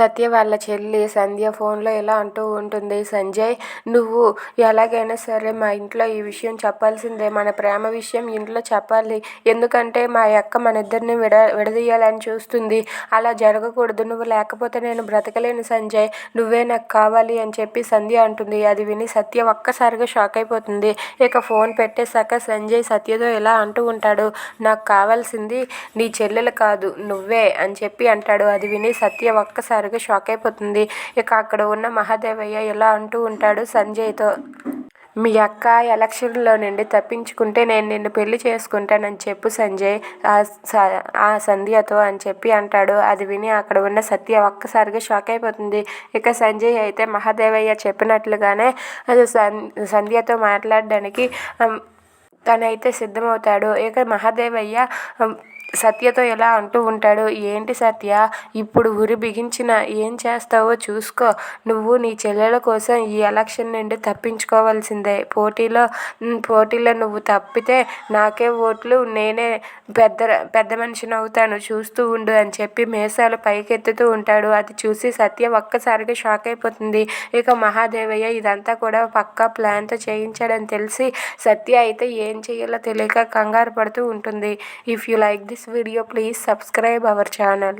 సత్య వాళ్ళ చెల్లి సంధ్య ఫోన్లో ఇలా అంటూ ఉంటుంది సంజయ్ నువ్వు ఎలాగైనా సరే మా ఇంట్లో ఈ విషయం చెప్పాల్సిందే. మన ప్రేమ విషయం ఇంట్లో చెప్పాలి. ఎందుకంటే మా అక్క మన ఇద్దరిని విడ విడదీయాలని చూస్తుంది. అలా జరగకూడదు. నువ్వు లేకపోతే నేను బ్రతకలేను సంజయ్. నువ్వే నాకు కావాలి అని చెప్పి సంధ్య అంటుంది. అది విని సత్య ఒక్కసారిగా షాక్ అయిపోతుంది. ఇక ఫోన్ పెట్టేశాక సంజయ్ సత్యతో ఇలా అంటూ ఉంటాడు నాకు కావాల్సింది నీ చెల్లెలు కాదు నువ్వే అని చెప్పి అంటాడు. అది విని సత్య ఒక్కసారి ఒక్కసారిగా షాక్ అయిపోతుంది. ఇక అక్కడ ఉన్న మహాదేవయ్య ఇలా అంటూ ఉంటాడు సంజయ్తో మీ అక్క ఎలక్షన్లో నుండి తప్పించుకుంటే నేను నిన్ను పెళ్ళి చేసుకుంటానని చెప్పు సంజయ్ ఆ సంధ్యతో అని చెప్పి అంటాడు. అది విని అక్కడ ఉన్న సత్య ఒక్కసారిగా షాక్ అయిపోతుంది. ఇక సంజయ్ అయితే మహాదేవయ్య చెప్పినట్లుగానే సంధ్యతో మాట్లాడడానికి తనైతే సిద్ధమవుతాడు. ఇక మహాదేవయ్య సత్యతో ఇలా అంటూ ఉంటాడు ఏంటి సత్య? ఇప్పుడు ఉరి బిగించిన ఏం చేస్తావో చూసుకో. నువ్వు నీ చెల్లెల కోసం ఈ ఎలక్షన్ నుండి తప్పించుకోవాల్సిందే. పోటీలో పోటీలో నువ్వు తప్పితే నాకే ఓట్లు నేనే పెద్ద పెద్ద మనిషిని అవుతాను. చూస్తూ ఉండు అని చెప్పి మేసాలు పైకెత్తుతూ ఉంటాడు. అది చూసి సత్య ఒక్కసారిగా షాక్ అయిపోతుంది. ఇక మహాదేవయ్య ఇదంతా కూడా పక్కా ప్లాన్తో చేయించాడని తెలిసి సత్య అయితే ఏం చేయాలో తెలియక కంగారు పడుతూ ఉంటుంది. If you like this this video please subscribe our channel